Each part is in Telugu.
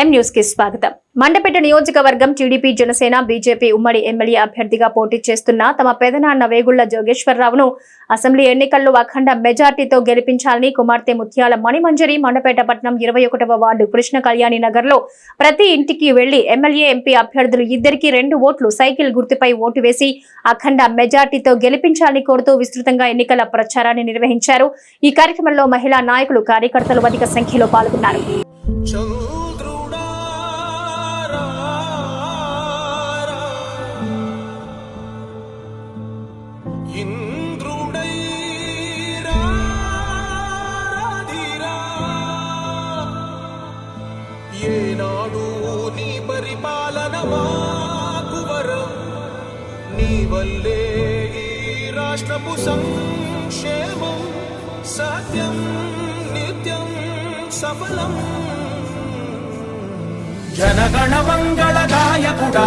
ఎం న్యూస్కి స్వాగతం. మండపేట నియోజకవర్గం టీడీపీ జనసేన బీజేపీ ఉమ్మడి ఎమ్మెల్యే అభ్యర్థిగా పోటీ చేస్తున్న తమ పెదనాన్న వేగుళ్ళ జోగేశ్వరరావును అసెంబ్లీ ఎన్నికల్లో అఖండ మెజార్టీతో గెలిపించాలని కుమార్తె ముత్యాల మణిమంజరి మండపేట పట్నం ఇరవై ఒకటవ వార్డు కృష్ణ కళ్యాణి నగర్లో ప్రతి ఇంటికి వెళ్ళి ఎమ్మెల్యే ఎంపీ అభ్యర్థులు ఇద్దరికి రెండు ఓట్లు సైకిల్ గుర్తుపై ఓటు వేసి అఖండ మెజార్టీతో గెలిపించాలని కోరుతూ విస్తృతంగా ఎన్నికల ప్రచారాన్ని నిర్వహించారు. ఈ కార్యక్రమంలో మహిళా నాయకులు కార్యకర్తలు అధిక సంఖ్యలో పాల్గొన్నారు. ఇంద్రుడై ఏనాడు నీ పరిపాలన మాకు వరం. నీ వల్లే ఈ రాష్ట్రపు సంక్షేమం సత్యం నిత్యం సఫలం. జనగణ మంగళ గాయకుడా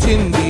నిన్నే